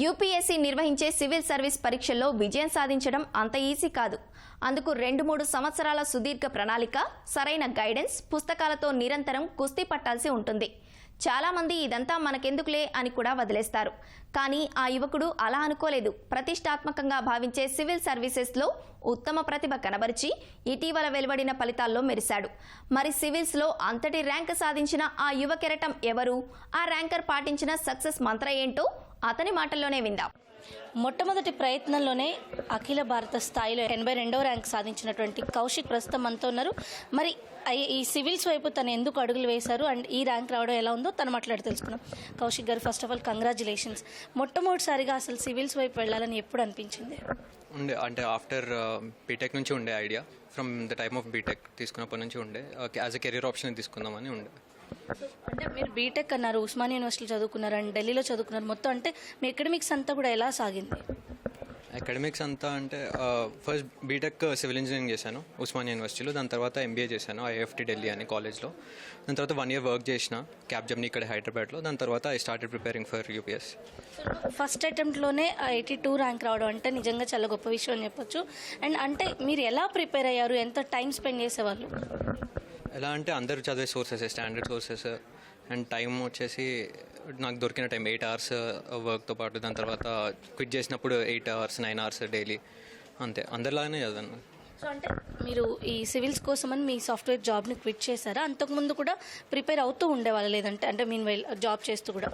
UPSC నిర్వహించే civil service పరీక్షల్లో విజయం సాధించడం అంత ఈజీ కాదు. అందుకు రెండు మూడు సంవత్సరాల సుదీర్ఘ ప్రణాళిక సరైన గైడెన్స్ పుస్తకాలతో నిరంతరం కుస్తీ పట్టాల్సి ఉంటుంది. చాలామంది ఇదంతా మనకెందుకులే అని కూడా వదిలేస్తారు. కానీ ఆ యువకుడు అలా అనుకోలేదు. ప్రతిష్టాత్మకంగా భావించే సివిల్ సర్వీసెస్లో ఉత్తమ ప్రతిభ కనబరిచి ఇటీవల వెలువడిన ఫలితాల్లో మెరిశాడు. మరి సివిల్స్లో అంతటి ర్యాంక్ సాధించిన ఆ యువ కెరటం ఎవరు? ఆ ర్యాంకర్ పాటించిన సక్సెస్ మంత్ర ఏంటో అతని మాటల్లోనే విందాం. మొట్టమొదటి ప్రయత్నంలోనే అఖిల భారత స్థాయిలో ఎనభై రెండవ ర్యాంక్ సాధించినటువంటి కౌశిక్ ప్రస్తుతం మనతో ఉన్నారు. మరి ఈ సివిల్స్ వైపు తను ఎందుకు అడుగులు వేశారు అండ్ ఈ ర్యాంక్ రావడం ఎలా ఉందో తను మాట్లాడి తెలుసుకున్నాం కౌశిక్ గారు ఫస్ట్ ఆఫ్ ఆల్ కంగ్రాచులేషన్స్ మొట్టమొదటిసారిగా అసలు సివిల్స్ వైపు వెళ్ళాలని ఎప్పుడు అనిపించింది? ఉండే అంటే ఆఫ్టర్ బీటెక్ నుంచి ఉండే idea from the time of B Tech తీసుకున్నప్పటి నుంచి ఉండే. యాజ్ ఎ కెరీర్ ఆప్షన్ తీసుకుందామని ఉండే. అంటే మీరు బీటెక్ అన్నారు ఉస్మానియా యూనివర్సిటీలో చదువుకున్నారు అండ్ ఢిల్లీలో చదువుకున్నారు. మొత్తం అంటే మీ ఎకడమిక్స్ అంతా కూడా ఎలా సాగింది? అకాడమిక్స్ అంతా అంటే ఫస్ట్ బీటెక్ సివిల్ ఇంజనీరింగ్ చేశాను ఉస్మానియా యూనివర్సిటీలో. దాని తర్వాత ఎంబీఏ చేశాను ఐఎఫ్టీ ఢిల్లీ అని కాలేజ్లో దాని తర్వాత వన్ ఇయర్ వర్క్ చేసిన క్యాబ్ జమ్ని ఇక్కడ హైదరాబాద్లో దాని తర్వాత I started preparing for UPSC first అటెంప్ట్లోనే eighty two rank రావడం అంటే నిజంగా చాలా గొప్ప విషయం అని చెప్పొచ్చు. అండ్ అంటే మీరు ఎలా ప్రిపేర్ అయ్యారు? ఎంత టైం స్పెండ్ చేసేవాళ్ళు? ఎలా అంటే అందరూ చదివే sources standard sources and time వచ్చేసి నాకు దొరికిన టైం ఎయిట్ అవర్స్ వర్క్తో పాటు. దాని తర్వాత క్విట్ చేసినప్పుడు eight hours nine hours daily అంతే. అందరిలాగానే చదివాను సో అంటే మీరు ఈ సివిల్స్ కోసమని మీ సాఫ్ట్వేర్ జాబ్ని క్విట్ చేశారా? అంతకుముందు కూడా ప్రిపేర్ అవుతూ ఉండేవాళ్ళు లేదంటే అంటే మీన్ వైల్ జాబ్ చేస్తూ కూడా?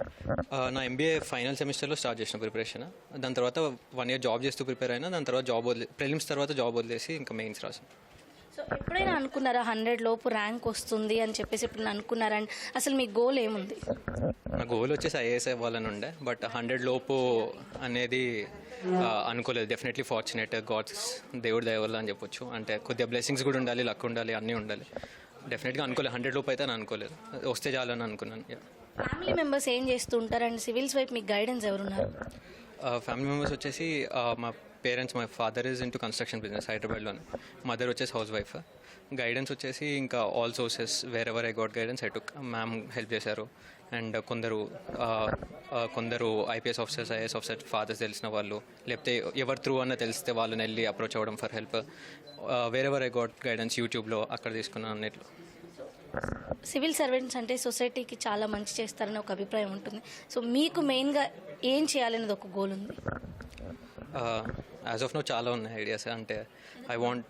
ఆ, నా ఎంబీఏ ఫైనల్ సెమిస్టర్లో స్టార్ట్ చేసిన ప్రిపరేషన్ దాని తర్వాత వన్ ఇయర్ జాబ్ చేస్తూ ప్రిపేర్ అయినా దాని తర్వాత జాబ్ వదిలే ప్రిలిమ్స్ తర్వాత జాబ్ వదిలేసి ఇంకా మెయిన్స్ రాసాను సో ఎప్పుడైనా అనుకున్నారా హండ్రెడ్ లోపు ర్యాంక్ వస్తుంది అని చెప్పేసి ఎప్పుడైనా అనుకున్నారా? అసలు మీ గోల్ ఏముంది? నా గోల్ వచ్చేసి ఐఏఎస్ అవ్వాలని ఉండే బట్ హండ్రెడ్ లోపు అనేది అనుకోలేదు. డెఫినెట్లీ ఫార్చునేట్ గాడ్స్ దేవుడి దయ వల్ల అని చెప్పొచ్చు. అంటే కొద్దిగా బ్లెస్సింగ్స్ కూడా ఉండాలి లక్ ఉండాలి అన్నీ ఉండాలి. డెఫినెట్గా అనుకోలేదు. హండ్రెడ్ లోపు అయితే నేను అనుకోలేదు. వస్తే చాలని అనుకున్నాను. ఫ్యామిలీ మెంబర్స్ ఏం చేస్తూ ఉంటారు? అండ్ సివిల్స్ వైపు మీకు గైడెన్స్ ఎవరున్నారు? Uh, ఫ్యామిలీ మెంబర్స్ వచ్చేసి uh, మా parents my father is into construction business హైదరాబాద్లోనే. మదర్ వచ్చేసి హౌస్ వైఫ్ గైడెన్స్ వచ్చేసి ఇంకా all sources wherever I got guidance I took ma'am help చేశారు. అండ్ కొందరు uh, కొందరు IPS officers IAS officer father's తెలిసిన వాళ్ళు లేకపోతే ఎవరు త్రూ అన్న తెలిస్తే వాళ్ళని వెళ్ళి అప్రోచ్ అవ్వడం for help wherever I got guidance యూట్యూబ్లో అక్కడ తీసుకున్నాను అన్నిట్లో. సివిల్ సర్వెంట్స్ అంటే సొసైటీకి చాలా మంచి చేస్తారని ఒక అభిప్రాయం ఉంటుంది. సో మీకు మెయిన్గా ఏం చేయాలనేది ఒక గోల్ ఉంది? యాజ్ ఆఫ్ నో చాలా ఉన్నాయి ఐడియాస్. అంటే ఐ వాంట్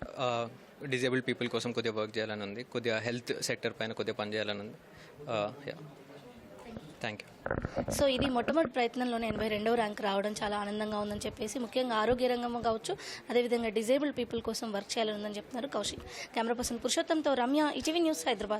డిజేబుల్డ్ పీపుల్ కోసం కొద్దిగా వర్క్ చేయాలని ఉంది. కొద్దిగా హెల్త్ సెక్టర్ పైన కొద్దిగా పని చేయాలని ఉంది. థ్యాంక్ యూ సో ఇది మొట్టమొదటి ప్రయత్నంలోనే ఎనభై రెండవ ర్యాంక్ రావడం చాలా ఆనందంగా ఉందని చెప్పేసి ముఖ్యంగా ఆరోగ్య రంగం కావచ్చు అదేవిధంగా డిజేబుల్డ్ పీపుల్ కోసం వర్క్ చేయాలని ఉందని చెప్తున్నారు కౌశిక్. కెమెరా పర్సన్ పురుషోత్తంతో రమ్య ఈటీవీ న్యూస్ హైదరాబాద్.